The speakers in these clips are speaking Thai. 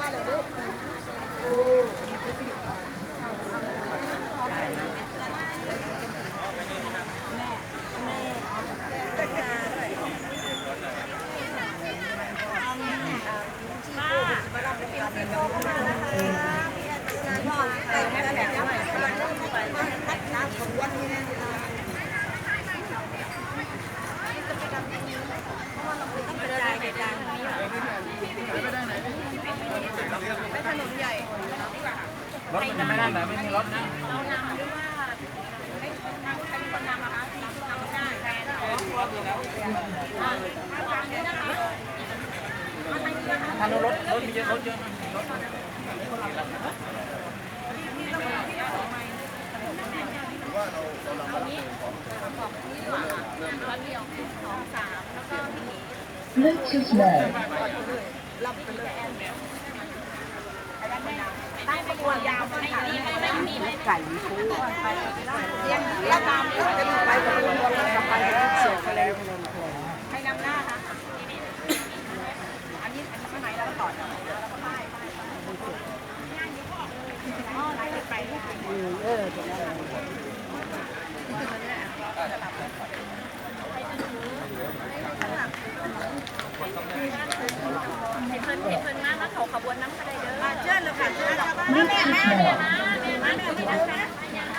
มาแล้วเด้อ รถมันไม่ได้แบบไม่มีรถนะทางรถรถมีเยอะรถเยอะมากรถ Bluetooth mode. ไก่ฟูยังแล้วตามแล้วจะไปกับลุงแล้วก็ไปกับเสือทะเลทะเลทะเลใครนำหน้าคะอันนี้อันนี้ข้างในเราต่อจากแล้วก็ป้ายป้ายอ๋อไหลไปเออจะได้เห็นเพิ่นเห็ นเพิ่นมากแล้วเขาขบวนน้ำกระไดเด้อเชิญเลยค่ะเชิญ Bluetooth mode. มาแม่ที่นั่งนะย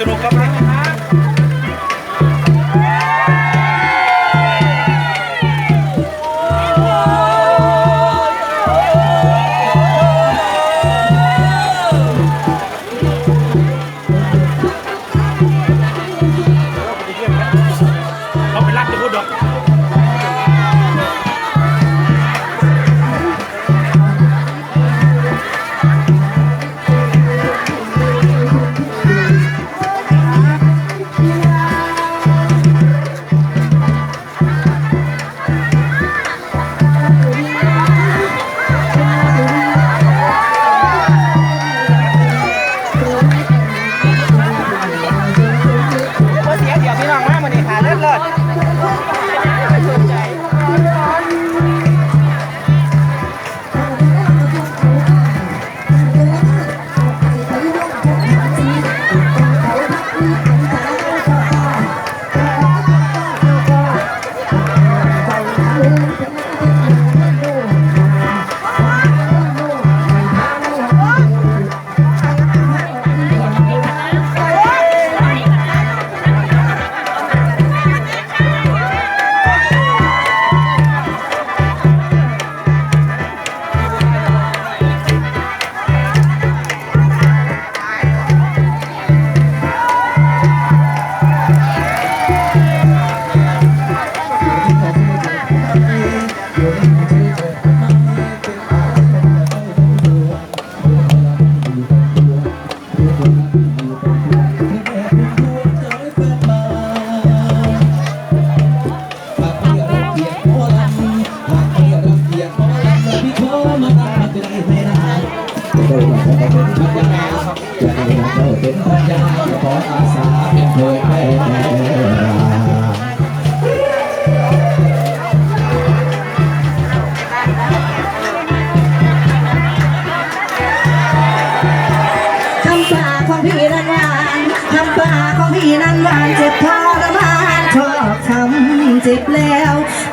ควา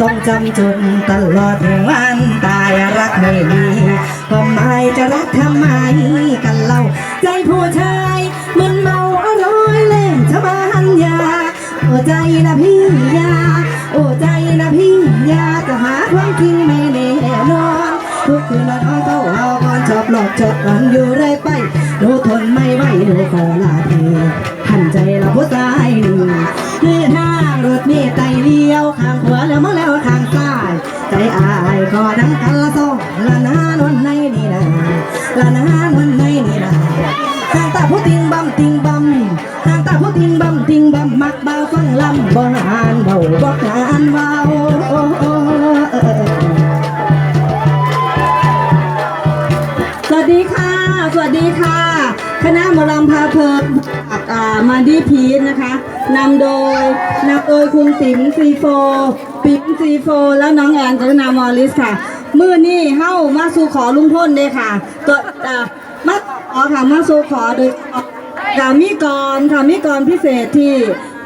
ต้องจำจนตลอดวันตายรักไม่มีความจะรักทำไมกันเล่า ใจผู้ชายมันเมาอร่อยเล่นชะบานยา โอ้ใจนะพี่ยา โอ้ใจนะพี่ยาจะหาความจริงไม่แน่นอนทุกคืนนอนห้องเขาเอาก่อนชอบหลอกชอบกันอยู่เรื่อยไปหนูทนไม่ไหวหนูขอลาเทีหันใจเราผู้ชายหนึ่ง คือทางรถเมล์ไตเลี้ยวข้างขวาแล้วมาแล้วข้างซ้ายใจอายก็ดังกันละสองละนานวันในนี่นะละนานวันในนี่นะทางตาผู้ติงบัมติงบัมทางตาผู้ติงบัมติงบัมักเบาฟังลำบ่หานเบาบ่หานเบา ดีค่ะ คณะมอลำพาเพลินจากมาดีพีทนะคะนำโดยนำโดยคุณสิงห์ซีโฟปิ๊มซีโฟแล้วน้องแอนกรุณามอลิสค่ะ มือนี่เฮ้ามาสู่ขอลุงพ่นเลยค่ะตัวมาขอค่ะมาสู่ขอโดยกามีกรค่ะมีกรพิเศษที่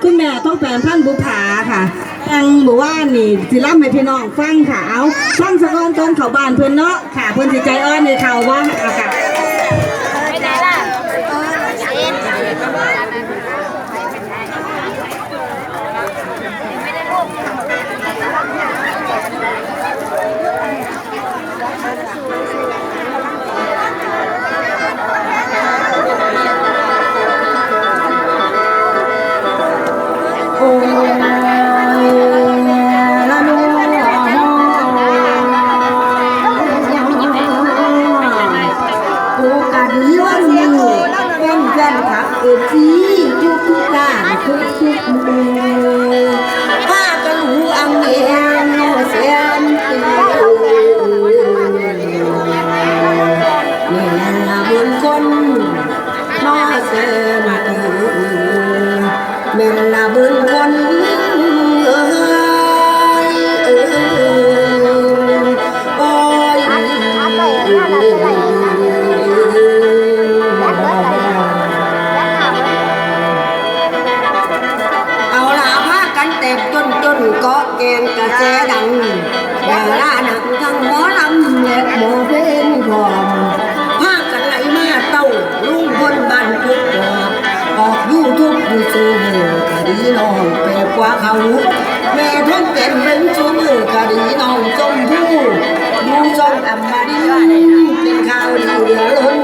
คุณแม่ต้องแปลท่านบุภาค่ะยังบอกว่านี่สิล่ำให้พี่น้องฟังค่ะเอาฟังสะก้อนต้นเขาบานเพื่อนเนาะค่ะเพื่อนสิใจอ้อนในเขาว่าเอาค่ะ งทั้งหมอลำแหละหมอเพลงพร้อมพากันไหลมาเต้าลุงคนบ้านกุกกอกออกยูทูบดูซื้อมือคดีน้องไปกว่าเขาแม่ท้องแก่นเป็นชูมือคดีน้องจมผู้ดูช่องอัมมารินเป็นข่าวดีเหลือล้น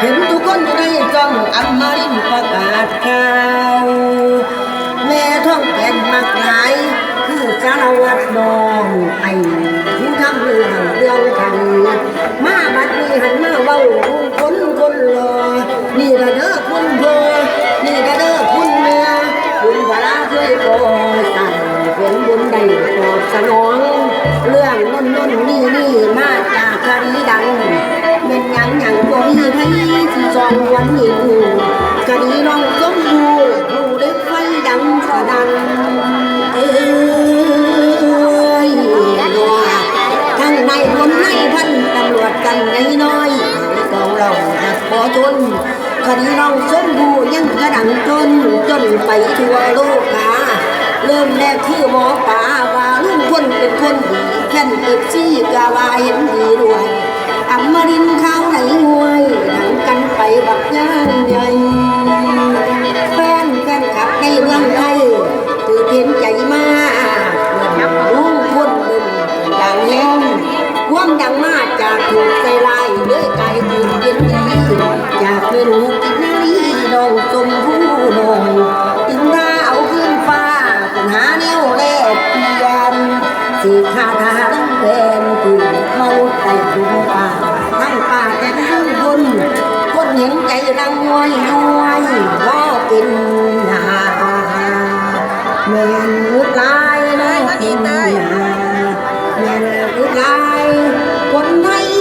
เห็นทุกคนอยู่ในจ้องอัมมาริประกาศข่าวแม่ท้องแก่นมักหลายคือสารวัตรน้องไอ้ ผู้ทำ นใหญ่น้อยกองเราหักพอทนคดีน้องสมบูยังกระดังจนจนไปทั่วโลกาเริ่มแรกคือหมอป่าว่าลุงคนเป็นคนดีแค่นเอฟซี่กาวาเห็นดีด้วยอำมารินข้าวไหนหวยหนังกันไปบักย่างใหญ่แฟนแฟนขับในเมืองไทยคือเพียนใจมากลุงคนหนึ่งดังแห้งความดังมาจากถูก เลื่อยไกลถึงเย็นดีจากเป็นลูกกินนาลีน้องสมผู้น้องอินดาเอาขึ้นฟ้าปัญหาแนวแลกเปลี่ยนสีขาทางแดงคือเขาแต่ดุมป่าทั้งป่าแต่ทั้งคนคนเห็นใจรังงวยงวยว่าเป็นหาแม่นอึดลายนะกินหาแม่นอึดลายคนไทย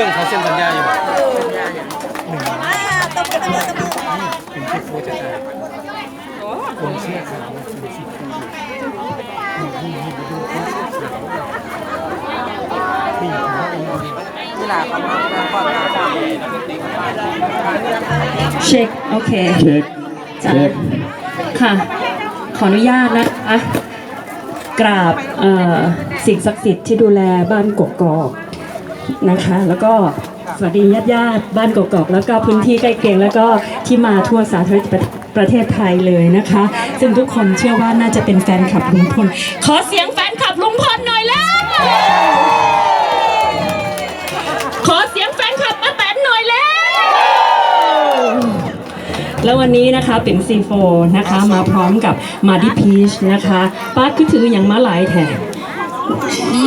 พิ่งเขาเซ็นสัญญาอยู่เป็นที่โค้ชจะได้คนเชื่อขาวเป็นสีฟูนี่นี่ดูเขาเชื่อขาวนี่ของเขาเองเวลาเขามาก่อนเช็คโอเคเช็คจัดค่ะ ขออนุญาตนะอะกราบสิ่งศักดิ์สิทธิ์ที่ดูแลบ้านกกอก นะคะ แล้วก็สวัสดีญาติญาติบ้านกกอกแล้วก็พื้นที่ใกล้เคียงแล้วก็ที่มาทั่วสาธารณประเทศไทยเลยนะคะ ซึ่งทุกคนเชื่อว่าน่าจะเป็นแฟนคลับลุงพลขอเสียงแฟนคลับลุงพลหน่อยแล้วขอเสียงแฟนคลับป้าแตนหน่อยแล้วแล้ววันนี้นะคะเป็นซีโฟนะคะมาพร้อมกับมาดิพีชนะคะป้าคือถืออย่างมาหลายแถ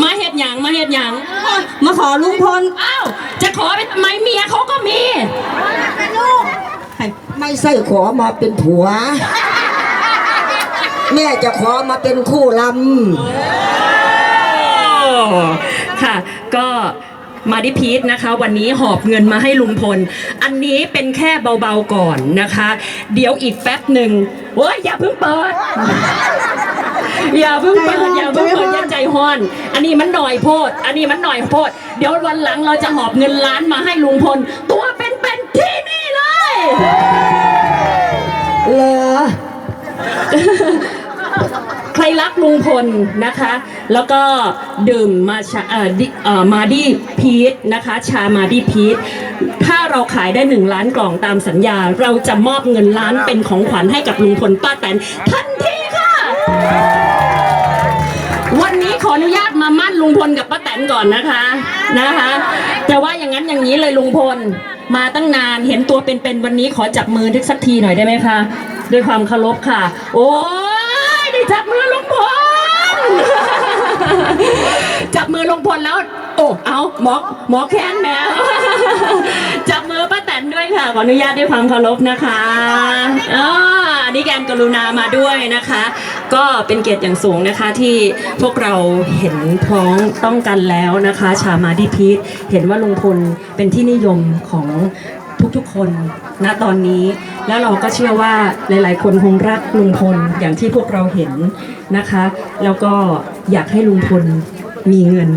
มาเฮ็ดหยังมาเฮ็ดหยัง มาขอลุงพลอ้าวจะขอไปทำไมเมียเขาก็มีไม่ใช่ขอมาเป็นผัว แม่จะขอมาเป็นคู่ลค่ะ ก็มาดิพีทนะคะ วันนี้หอบเงินมาให้ลุงพล อันนี้เป็นแค่เบาๆก่อนนะคะ เดี๋ยวอีกแป๊บหนึ่งโอ้ยอย่าเพิ่งเปิด อย่าเพิ่งเปิดอย่าเพิ่งเปิดอย่าใจฮ้อน อันนี้มันหน่อยโพด อันนี้มันหน่อยโพด เดี๋ยววันหลังเราจะหอบเงินล้านมาให้ลุงพล ตัวเป็นๆที่นี่เลยำเหรอ ใครรักลุงพลนะคะ แล้วก็ดื่มมาชาเอ่อดิเอ่อมาดีพีทนะคะ ชามาดีพีทถ้าเราขายได้หนึ่งล้านกล่องตามสัญญา เราจะมอบเงินล้านเป็นของขวัญให้กับลุงพลป้าแตนทันทีค่ะ วันนี้ขออนุญาตมามั่นลุงพลกับป้าแตนก่อนนะคะนะคะ แต่ว่าอย่างนั้นอย่างนี้เลยลุงพลมาตั้งนานเห็นตัวเป็นๆวันนี้ขอจับมือทักสักทีหน่อยได้ไหมคะด้วยความเคารพค่ะ โอ้ยได้จับมือลุงพลจับมือลุงพลแล้ว โอ้เอาหมอหมอแค้นแมวจับมือป้าแตนด้วยค่ะขออนุญาตด้วยความเคารพนะคะอ่านี่แกนกรุณามาด้วยนะคะ ก็เป็นเกียรติอย่างสูงนะคะที่พวกเราเห็นพ้องต้องกันแล้วนะคะ ชามาดิพีทเห็นว่าลุงพลเป็นที่นิยมของทุกๆคนณตอนนี้ แล้วเราก็เชื่อว่าหลายๆ คนคงรักลุงพลอย่างที่พวกเราเห็นนะคะ แล้วก็อยากให้ลุงพลมีเงิน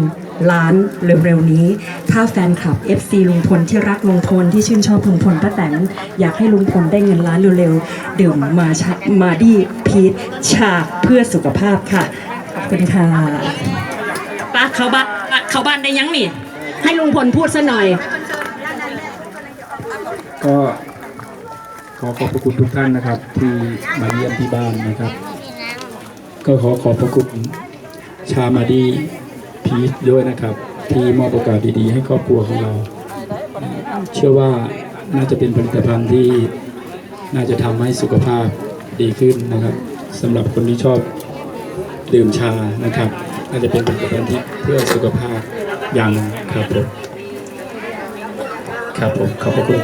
ล้านเร็วๆนี้ ถ้าแฟนคลับ FC ลุงพลที่รักลุงพลที่ชื่นชอบลุงพลป้าแตนอยากให้ลุงพลได้เงินล้านเร็วๆดื่มมาชามาดีพีทชาเพื่อสุขภาพค่ะขอบคุณค่ะป้าเข้าบ้านป้าเข้าบ้านได้ยังนี่ให้ลุงพลพูดซะหน่อย ก็ขอขอบพระคุณทุกท่านนะครับ ที่มาเยี่ยมที่บ้านนะครับ ก็ขอขอบพระคุณชามาดี พีชด้วยนะครับ ที่มอบโอกาสดีๆ ให้ครอบครัวของเรา เชื่อว่าน่าจะเป็นผลิตภัณฑ์ที่น่าจะทำให้สุขภาพดีขึ้นนะครับสำหรับคนที่ชอบดื่มชานะครับ น่าจะเป็นผลิตภัณฑ์ที่เพื่อสุขภาพอย่างหนึ่งครับผมครับผมขอบพระคุณ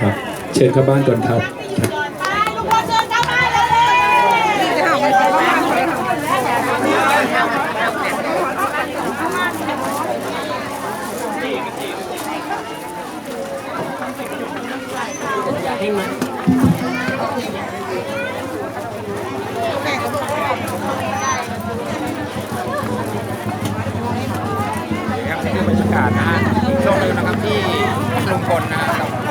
ครับ เชิญเข้าบ้านก่อนครับานะฮะช่วงนึงนะครับที่ลุงพลนะครับ